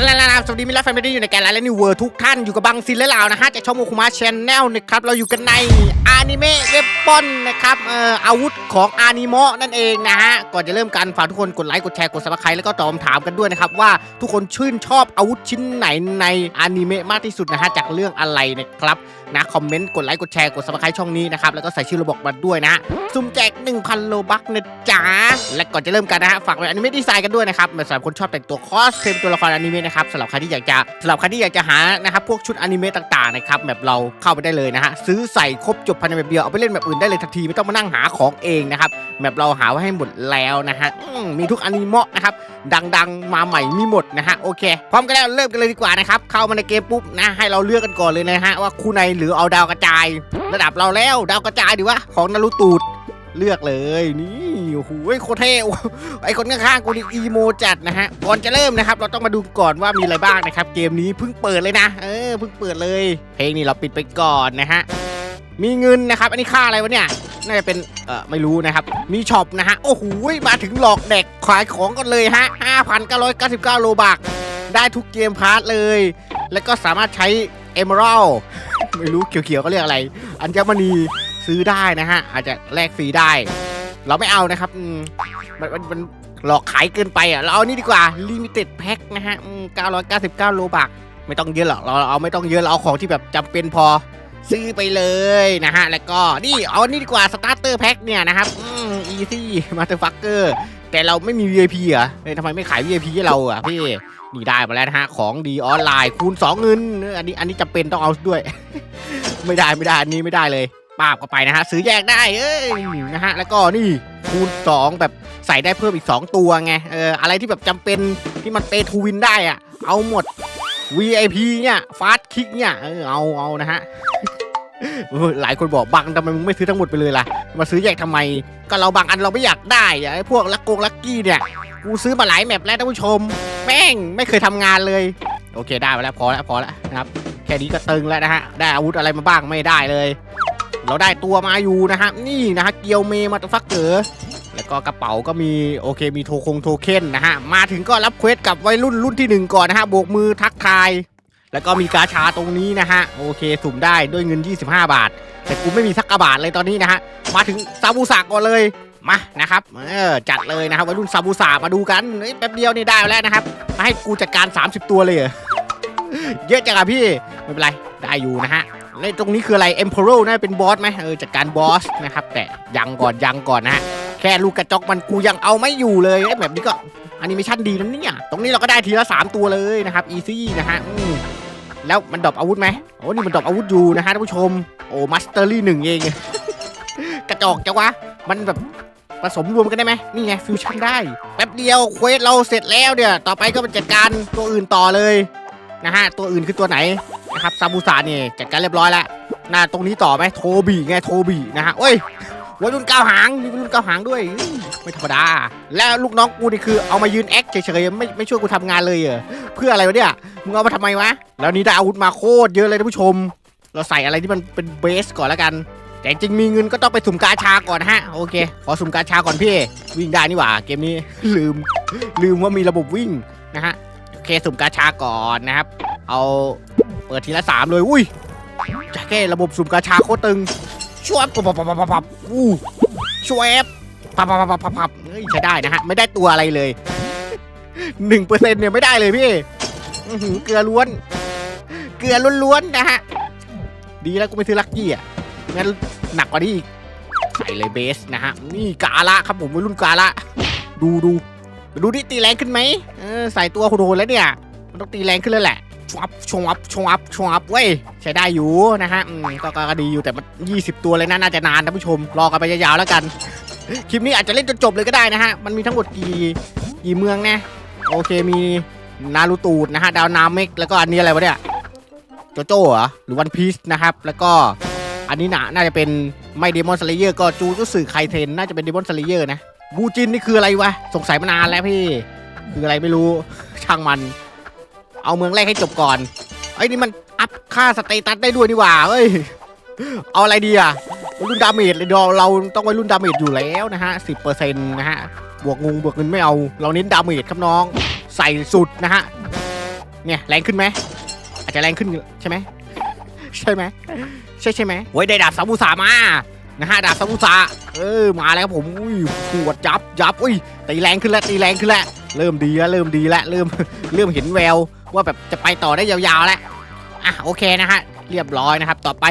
la, la, la. สวัสดีมิลาแฟมิลี่อยู่ในแกนไลน์และนิวเวิร์ทุกท่านอยู่กับบังซินและเหล่านะฮะจากช่องโมคุมะชแนลนะครับเราอยู่กันในอนิเมะเวปอนนะครับเอ่ออาวุธของอนิโมะนั่นเองนะฮะก่อนจะเริ่มกันฝากทุกคนกดไลค์กดแชร์กดซับสไครต์แล้วก็ตอบคำถามกันด้วยนะครับว่าทุกคนชื่นชอบอาวุธชิ้นไหนในอนิเมะมากที่สุดนะฮะจากเรื่องอะไรนะครับนะคอมเมนต์กดไลค์กดแชร์กดซับสไครต์ช่องนี้นะครับแล้วก็ใส่ชื่อระบบมาด้วยนะซุ่มแจก 1,000 โลบักนะจ๊ะและก่อนจะเริ่มกันนะฮะฝากไว้อนิเมะดีไซน์กันด้วยนะครับสำหรับคนชอบแต่งตัวคอสเพลย์ตัวละครอนิเมะนะครับสำหรับใครที่อยากจะสำหรับใครที่อยากจะหานะครับพวกชุดอนิเมะต่างๆนะครับแบบเราเข้าไปได้เลยนะฮะซื้อใส่ครบจบภายในแบบเดียวเอาไปเล่นแบบอื่นได้เลยทันทีไม่ต้องมานั่งหาของเองนะครับแบบเราหาไว้ให้หมดแล้วนะฮะมมีทุกอนิเมะนะครับดังๆ มาใหม่มีหมดนะฮะโอเคพร้อมกันแล้วเริ่มกันเลยดีกว่านะครับเข้ามาในเกมปุ๊บนะให้เราเลือกกันก่อนเลยนะฮะว่าคู่ในหรือเอาดาวกระจาย ระดับเราแล้วดาวกระจายดีวะของนารูตูด เลือกเลยนี่โอ้โหโคตรเท่ไอคนข้างๆกูนี่อีโมจัดนะฮะก่อนจะเริ่มนะครับ เราต้องมาดูก่อนว่ามีอะไรบ้างนะครับ เกมนี้เพิ่งเปิดเลยนะ เออเพิ่งเปิดเลย เพลงนี้เราปิดไปก่อนนะฮะมีเงินนะครับ อันนี้ค่าอะไรวะเนี่ยน่าจะเป็นเออไม่รู้นะครับ มีช็อปนะฮะ โอ้โหมาถึงหลอกเด็กขายของกันเลยฮะ 5,999 โลบักได้ทุกเกมพาร์ทเลย แล้วก็สามารถใช้เอเมอรัลไม่รู้เขียวๆก็เรียกอะไร อัญมณี ซื้อได้นะฮะ อาจจะแลกฟรีได้ เราไม่เอานะครับมันมันมันหลอกขายเกินไปอะ เราเอานี่ดีกว่า limited pack นะฮะอืม999 โลบักไม่ต้องเยอะหรอก เราเอาไม่ต้องเยอะ เราเอาของที่แบบจำเป็นพอซื้อไปเลยนะฮะ แล้วก็นี่เอานี่ดีกว่า starter pack เนี่ยนะครับ อืม easy motherfucker แต่เราไม่มี VIP เหรอเฮ้ยทำไมไม่ขาย VIP ให้เราอะพี่นี่ได้มาแล้วนะฮะ ของดีออนไลน์คูณ 2 เงินอออันนี้อันนี้จำเป็นต้องเอาด้วย ไม่ได้ไม่ได้อันนี้ไม่ได้เลย ปาบเข้าไปนะฮะซื้อแยกได้เอ้ยนะฮะแล้วก็นี่คูณ 2 แบบใส่ได้เพิ่มอีก 2 ตัวไงเอออะไรที่แบบจำเป็นที่มันเปทูวินได้อะเอาหมด VIP เนี่ยฟาสคิกเนี่ยเออเอาเอานะฮะหลายคนบอกบังทำไมมึงไม่ซื้อทั้งหมดไปเลยล่ะ มาซื้อแยกทำไม ก็เราบางอันเราไม่อยากได้อะไอ้พวกลักโกงลักกี้เนี่ยกูซื้อมาหลายแมปแล้วท่านผู้ชม แม่งไม่เคยทำงานเลย โอเคได้แล้วพอแล้วพอแล้วนะครับแค่นี้ก็ตึงแล้วนะฮะได้อาวุธอะไรมาบ้างไม่ได้เลย เราได้ตัวมาอยู่นะฮะนี่นะฮะเกียวเมมาตฟักเกอร์แล้วก็กระเป๋าก็มีโอเคมีโทคงโทเค็นนะฮะมาถึงก็รับเควสกับวัยรุ่นรุ่นที่หนึ่งก่อนนะฮะโบกมือทักทาย แล้วก็มีกาชาตรงนี้นะฮะโอเคสุ่มได้ด้วยเงิน 25 บาท แต่กูไม่มีสักกระบาทเลยตอนนี้นะฮะมาถึงซาบูสาก่อนเลยมานะครับเออจัดเลยนะครับวัยรุ่นซาบูสามาดูกันเฮ้ยแป๊บเดียวนี่ได้แล้วนะครับมาให้กูจัดการ 30 ตัวเลยเหรอเยอะจังอะพี่ไม่เป็นไรได้อยู่นะฮะ ในตรงนี้คืออะไร e m p e r o น่าจะเป็นบอสไหมเออจัดการบอสนะครับ แต่ยังก่อนยังก่อนนะฮะแค่ลูกกระจกมันกูยังเอาไม่อยู่เลยไอ้แบบนี้ก็อนิเมชันดีนะเนี่ยตรงนี้เราก็ได้ทีละ 3 ตัวเลยนะครับอีซี่นะฮะแล้วมันดรอปอาวุธไหมโอ้นี่มันดรอปอาวุธอยู่นะฮะท่านผู้ชม โอ้มัสเตอรี่หนึ่งเองกระจอกจังวะมันแบบผสมรวมกันได้ไหมนี่ไงฟิวชั่นได้ แป๊บเดียวเควสเราเสร็จแล้วเนี่ย ต่อไปก็มาจัดการตัวอื่นต่อเลยนะฮะ ตัวอื่นคือตัวไหน นะครับซาบูซาเนี่ยจัดการเรียบร้อยแล้วหน้าตรงนี้ต่อไหมโทบีไงโทบีนะฮะเอ้ยวัยรุ่นก้าวหางมีวัยรุ่นก้าวหางด้วย ไม่ธรรมดา แล้วลูกน้องกูนี่คือเอามายืนแอคเฉยๆไม่ไม่ช่วยกูทำงานเลยเหรอเพื่ออะไรวะเนี่ยมึงเอามาทำไมวะแล้วนี่ได้อาวุธมาโคตรเยอะเลยท่านผู้ชม เราใส่อะไรที่มันเป็นเบสก่อนแล้วกัน แต่จริงมีเงินก็ต้องไปสุ่มกาชาก่อนฮะโอเค ขอสุ่มกาชาก่อนพี่วิ่งได้นี่หว่าเกมนี้ลืม ลืมว่ามีระบบวิ่งนะฮะโอเคสุ่มกาชาก่อนนะครับ เอา เปิดทีละสามเลย อุ้ยจะแค่ระบบสุ่มกาชาโคตรตึงช่วยปับปับปับปับปับอู้ช่วยปับปับปับปับปับปับเฮ้ยใช้ได้นะฮะ ไม่ได้ตัวอะไรเลยหนึ่งเปอร์เซ็นต์เนี่ยไม่ได้เลยพี่เกลือล้วน เกลือล้วนๆนะฮะ ดีแล้วกูไม่ซื้อลักกี้อะงั้นหนักกว่านี้อีกใส่เลยเบสนะฮะ นี่กาละครับผมวัยรุ่นกาละดูดูดูที่ตีแรงขึ้นไหมเออใส่ตัวโหดๆแล้วเนี่ย มันต้องตีแรงขึ้นแล้วแหละ ชวับชวับชวับชวับเว้ยใช้ได้อยู่นะฮะอืมก็ก็ดีอยู่แต่มัน 20 ตัวเลยนะน่าจะนานท่านผู้ชม รอกันไปยาวๆแล้วกัน คลิปนี้อาจจะเล่นจนจบเลยก็ได้นะฮะ มันมีทั้งหมดกี่กี่เมืองนะโอเคมีนารูตูดนะฮะดาวนาเมกแล้วก็อันนี้อะไรวะเนี่ยโจโจ้เหรอหรือวันพีซนะครับแล้วก็อันนี้นะน่าจะเป็นไม่เดมอนสเลเยอร์ก็จูจุสึไคเทนน่าจะเป็นเดมอนสเลเยอร์นะบูจินนี่คืออะไรวะสงสัยมานานแล้วพี่ คืออะไรไม่รู้ช่างมัน เอาเมืองแรกให้จบก่อนไอ้ยนี่มันอัพค่าสเตตัสได้ด้วยนี่หว่าเอ้ยเอาอะไรดีอะรุ่นดาเมจเลยเราเราต้องวัยรุ่นดาเมจอยู่แล้วนะฮะสิบเปอร์เซ็นต์นะฮะบวกงงบวกเงินไม่เอา เราเน้นดาเมจครับน้องใส่สุดนะฮะเนี่ยแรงขึ้นไหมอาจจะแรงขึ้นใช่ไหมใช่ไหมใช่ใช่ไหมโอ้ยได้ดาบซามูสามานะฮะดาบซามูสาเออมาแล้วครับผมอุ้ยปวดจับจับอุ้ยตีแรงขึ้นแล้วตีแรงขึ้นแล้วเริ่มดีแล้วเริ่มดีแล้วเริ่มเริ่มเห็นแวว ว่าแบบจะไปต่อได้ยาวๆแล้วอะโอเคนะฮะเรียบร้อยนะครับ ต่อไป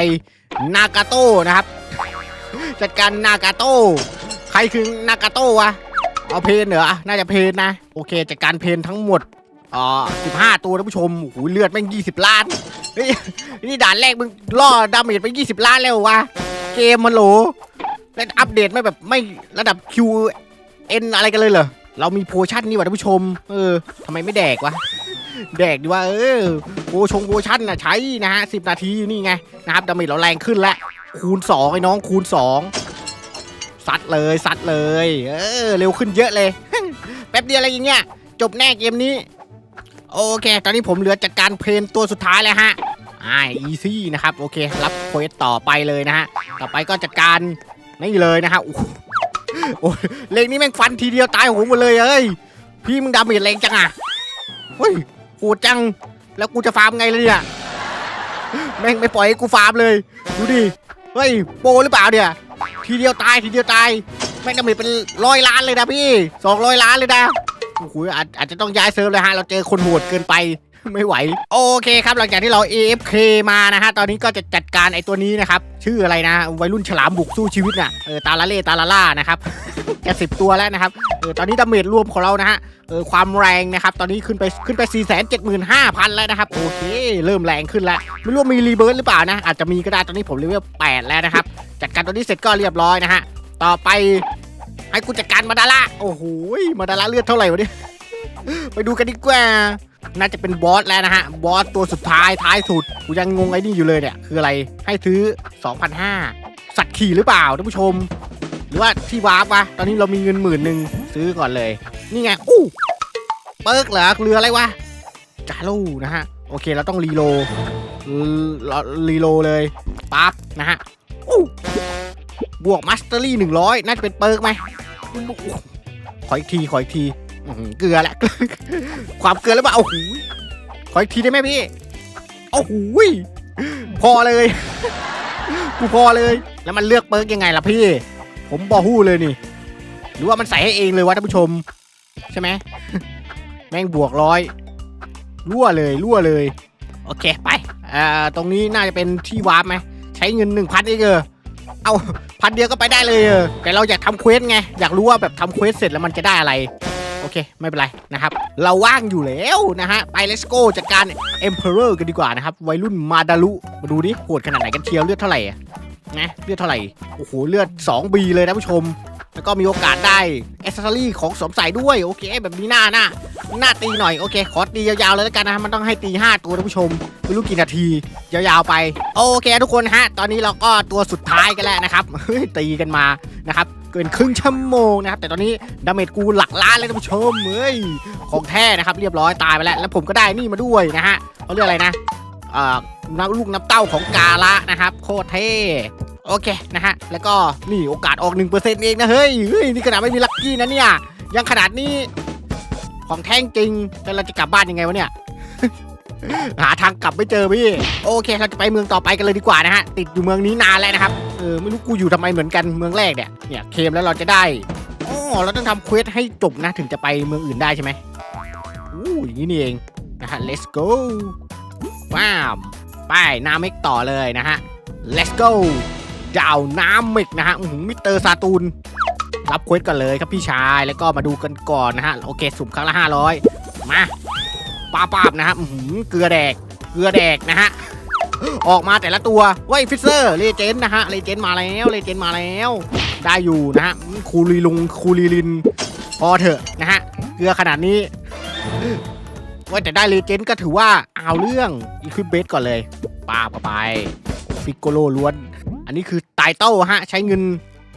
นากาโต้นะครับ จัดการนากาโต้ใครคือนากาโต้วะเอาเพนเหรอน่าจะเพนนะ โอเคจัดการเพนทั้งหมดอ่าสิบห้าตัวท่านผู้ชมโอ้โหเลือดแม่งยี่สิบล้านเฮ้ยนี่ด่านแรกมึงล่อดาเมจไปยี่สิบล้านแล้ววะเกมมันโหลแล้วอัปเดตไม่แบบไม่ระดับ QN อะไรกันเลยเหรอเรามีโพชั่นนี่วะท่านผู้ชม เออทำไมไม่แดกวะ แดกดีว่าเออโพชงโพชั่นนะใช้นะฮะสิบนาทีนี่ไงนะครับดาเมจเราแรงขึ้นแล้วคูณ 2 ไอ้น้องคูณ2ซัดเลยซัดเลย เออ เร็วขึ้นเยอะเลย แป๊บเดียวอะไรอย่างเงี้ยจบแน่เกมนี้ โอเค ตอนนี้ผมเหลือจัดการเพลนตัวสุดท้ายแล้วฮะอ่าอีซี่นะครับ โอเค รับเควสต่อไปเลยนะฮะ ต่อไปก็จัดการนี่เลยนะฮะโอ้ยเลงนี้แม่งฟันทีเดียวตายโหงหมดเลยเอ้ยพี่มึงดาเมจแรงจังอะเฮ้ย โหดจัง แล้วกูจะฟาร์มไงเลยเนี่ยแม่งไม่ปล่อยให้กูฟาร์มเลย ดูดิ เฮ้ยโปรหรือเปล่าเนี่ย ทีเดียวตายทีเดียวตาย แม่งดาเมจเป็นร้อยล้านเลยนะพี่สองร้อยล้านเลยนะโอ้โหอาจอาจจะต้องย้ายเซิร์ฟเลยฮะ เราเจอคนโหดเกินไป ไม่ไหว โอเคครับหลังจากที่เรา AFK มานะฮะตอนนี้ก็จะจัดการไอ้ตัวนี้นะครับ ชื่ออะไรนะ วัยรุ่นฉลามบุกสู้ชีวิตน่ะเออตาลาเล่ตาลาล่านะครับจะสิบตัวแล้วนะครับเออตอนนี้ดาเมจรวมของเรานะฮะเออความแรงนะครับ ตอนนี้ขึ้นไปขึ้นไป 4 7 5 0 0 0 แล้วนะครับ โอเค เริ่มแรงขึ้นแล้ว ไม่รู้มีรีเบิร์ตหรือเปล่านะ อาจจะมีก็ได้ตอนนี้ผมเลเวล8แล้วนะครับ จัดการตัวนี้เสร็จก็เรียบร้อยนะฮะต่อไปให้กูจัดการมาดาระโอ้โหมาดาระเลือดเท่าไหร่วะเนี่ยไปดูกันดีกว่า น่าจะเป็นบอสแล้วนะฮะ บอสตัวสุดท้ายท้ายสุด กูยังงงไอ้นี่อยู่เลยเนี่ย คืออะไร ให้ซื้อ 2,500 สัตว์ขี่หรือเปล่าท่านผู้ชม หรือว่าที่วาร์ปวะ ตอนนี้เรามีเงินหมื่นหนึ่งซื้อก่อนเลย นี่ไง อู้ เปิร์กเหรอเรืออะไรวะ จาลูนะฮะ โอเค เราต้องรีโลเรารีโลเลยปั๊บนะฮะอู้บวกมัสเตอรี่หนึ่งร้อยน่าจะเป็นเปิร์กไหมขออีกที ขออีกที อื้อหือเกลือแหละ ความเกลือหรือเปล่าโอ้โหขออีกทีได้ไหมพี่โอ้โหพอเลย กูพอเลย แล้วมันเลือกเปิร์กยังไงล่ะพี่ ผมบอฮู้เลยนี่ หรือว่ามันใส่ให้เองเลยวะท่านผู้ชม ใช่ไหม แม่งบวกร้อยรั่วเลยรั่วเลย โอเคไปเอ่อตรงนี้น่าจะเป็นที่วาร์ปไหมใช้เงินหนึ่งพันเองเออเอาพันเดียวก็ไปได้เลยเออแต่เราอยากทำเควสไง อยากรู้ว่าแบบทำเควสเสร็จแล้วมันจะได้อะไร โอเค ไม่เป็นไรนะครับ เราว่างอยู่แล้วนะฮะ ไป let's go จัดการ Emperor กันดีกว่านะครับ วัยรุ่นมาดารุมาดูดิโหดขนาดไหนกันเชียวเลือดเท่าไหร่นะเลือดเท่าไหร่ โอ้โห เลือด 2B เลยนะผู้ชม แล้วก็มีโอกาสได้อ c เซสซอรี่ของสวมใส่ด้วย โอเค แบบนี้หน้าหน้าหน้าตีหน่อย โอเค ขอตียาวๆเลยแล้วกันนะมันต้องให้ตี 5 ตัวท่านผู้ชม ไม่รู้กี่นาที ยาวๆไป โอเค ทุกคนฮะ ตอนนี้เราก็ตัวสุดท้ายกันแล้วนะครับเฮ้ยตีกันมานะครับ เกินครึ่งชั่วโมงนะครับแต่ตอนนี้ดาเมจกูหลักล้านเลยท่านผู้ชมเฮ้ยของแท้นะครับเรียบร้อยตายไปแล้วแล้วผมก็ได้นี่มาด้วยนะฮะเขาเรียกอะไรนะเอ่อน้ำลูกน้ำเต้าของกาละนะครับ โคตรเท่โอเคนะฮะแล้วก็นี่โอกาสออก 1%เองนะเฮ้ยเฮ้ยนี่ขนาดไม่มีลัคกี้นะเนี่ยยังขนาดนี้ของแท้งจริงแล้วเราจะกลับบ้านยังไงวะเนี่ยหาทางกลับไม่เจอพี่ โอเค เราจะไปเมืองต่อไปกันเลยดีกว่านะฮะ ติดอยู่เมืองนี้นานแล้วนะครับ ออไม่รู้กูอยู่ทำไมเหมือนกันเมืองแรกเนี่ยเนี่ยเคมแล้วเราจะได้อ๋อเราต้องทำเควสให้จบนะถึงจะไปเมืองอื่นได้ใช่ไหมอู้อย่างนี้นี่เองนะฮะ let's go ว้าวไปนาเมกต่อเลยนะฮะ let's go ดาวน้ำเมกนะฮะอื้อหือมิสเตอร์ซาตูนรับเควสกันเลยครับพี่ชายแล้วก็มาดูกันก่อนนะฮะโอเคสุ่มครั้งละ 500 มาป้าป้าบนะฮะอื้อหือเกลือแดกเกลือแดกนะฮะ ออกมาแต่ละตัวเว้ยฟิเซอร์เลเจนนะฮะเลเจนมาแล้วเลเจนมาแล้ว ได้อยู่นะฮะคูรีลุงคูรีลินพอเถอะนะฮะเกลือขนาดนี้ว่าแต่ได้เลเจนก็ถือว่าเอาเรื่องอีควิปเบสก่อนเลยปาไปฟิกโกโลล้วน อันนี้คือไตเติลฮะ ใช้เงิน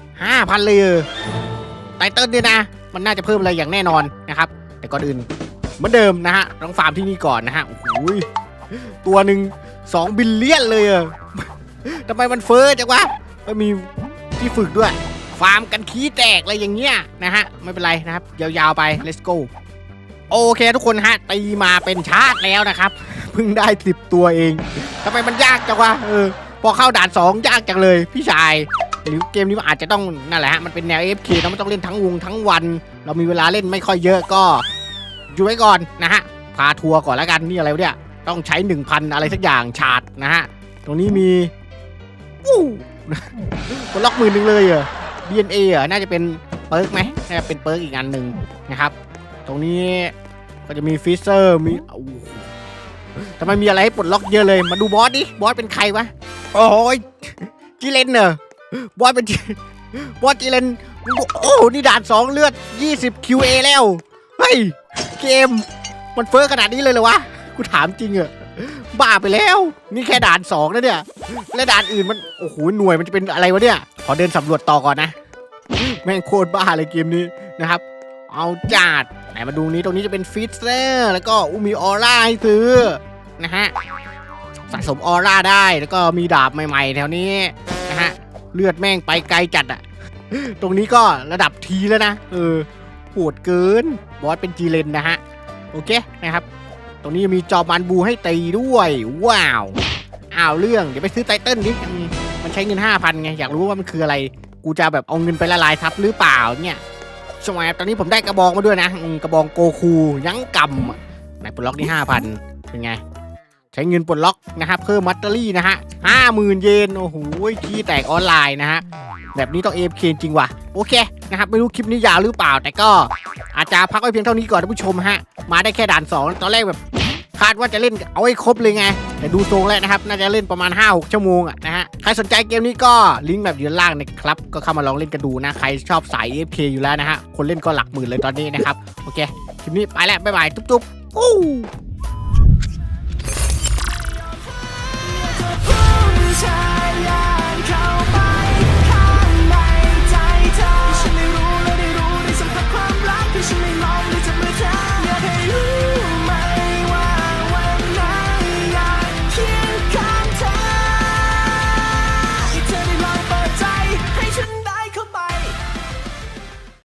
5,000 เลยไตเติลเนี่ยนะ มันน่าจะเพิ่มอะไรอย่างแน่นอนนะครับ แต่ก่อนอื่นเหมือนเดิมนะฮะต้องฟาร์มที่นี่ก่อนนะฮะโอ้โหยตัวหนึ่ง 2บิลเลียนเลยเออทำไมมันเฟ้อจังวะก็มีที่ฝึกด้วย ฟาร์มกันขี้แตกอะไรอย่างเงี้ยนะฮะ ไม่เป็นไรนะครับ ยาวๆไป let's go โอเคทุกคนฮะ ตีมาเป็นชาติแล้วนะครับเพิ่งได้สิบตัวเองทำไมมันยากจังวะเออพอเข้าด่านสองยากจังเลยพี่ชายหรือเกมนี้มันอาจจะต้องนั่นแหละฮะมันเป็นแนว AFK นะมันต้องเล่นทั้งวงทั้งวัน เรามีเวลาเล่นไม่ค่อยเยอะก็อยู่ไว้ก่อนนะฮะพาทัวร์ก่อนแล้วกันนี่อะไรวะเนี่ย ต้องใช้ 1,000 อะไรสักอย่างชาร์จนะฮะ ตรงนี้มีอู้กดล็อกมือหนึ่งเลยเหรอ DNA เหรอน่าจะเป็นเปิร์กไหมน่าจะเป็นเปิร์กอีกอันหนึ่งนะครับ ตรงนี้ก็จะมีฟิเซอร์มีอู้ทำไมมีอะไรให้ปลดล็อกเยอะเลย มาดูบอสดิ บอสเป็นใครวะ โอ้ยจีเลนเหรอบอสเป็นบอสจีเลน โอ้นี่ด่านสองเลือด 20 QA แล้ว เฮ้ย เกม มันเฟ้อขนาดนี้เลยเหรอวะ กูถามจริงเหอะบ้าไปแล้ว นี่แค่ด่านสองนะเนี่ย และด่านอื่นมัน โอ้โห หน่วยมันจะเป็นอะไรวะเนี่ย ขอเดินสำรวจต่อก่อนนะ แม่งโคตรบ้าเลยเกมนี้นะครับ เอาจัดไหนมาดูนี้ตรงนี้จะเป็นฟิตเซอร์แล้วก็อุมีออร่าให้ซื้อนะฮะ สะสมออร่าได้แล้วก็มีดาบใหม่ ๆ แถวนี้นะฮะ เลือดแม่งไปไกลจัดอะตรงนี้ก็ระดับทีแล้วนะ เออโหดเกิน บอสเป็นจีเลนนะฮะ โอเคนะครับ ตรงนี้มีจอมันบูให้ตีด้วย ว้าวอ้าวเรื่องเดี๋ยวไปซื้อไตเติ้ลดิมันใช้เงิน5,000ไงอยากรู้ว่ามันคืออะไร กูจะแบบเอาเงินไปละลายทับหรือเปล่าเนี่ยสมัยตอนนี้ผมได้กระบองมาด้วยนะกระบองโกคูยั้งกำอะไหนปลดล็อกนี่ห้าพันเป็นไงใช้เงินปลดล็อกนะครับเพิ่มมัตเตอรี่นะฮะห้าหมื่นเยนโอ้โหขี้แตกออนไลน์นะฮะแบบนี้ต้องเอฟเคจริงว่ะโอเคนะครับไม่รู้คลิปนี้ยาวหรือเปล่า แต่ก็อาจจะพักไว้เพียงเท่านี้ก่อนท่านผู้ชมฮะ มาได้แค่ด่านสองตอนแรกแบบคาดว่าจะเล่นเอาให้ครบเลยไง แต่ดูทรงแล้วนะครับ น่าจะเล่นประมาณ 5-6 ชั่วโมงอะนะฮะ ใครสนใจเกมนี้ก็ลิงก์แบบอยู่ด้านล่างนะครับ ก็เข้ามาลองเล่นกันดูนะ ใครชอบสาย AFK อยู่แล้วนะฮะ คนเล่นก็หลักหมื่นเลยตอนนี้นะครับ โอเค คลิปนี้ไปแล้ว บ๊ายบาย จุ๊บๆอู้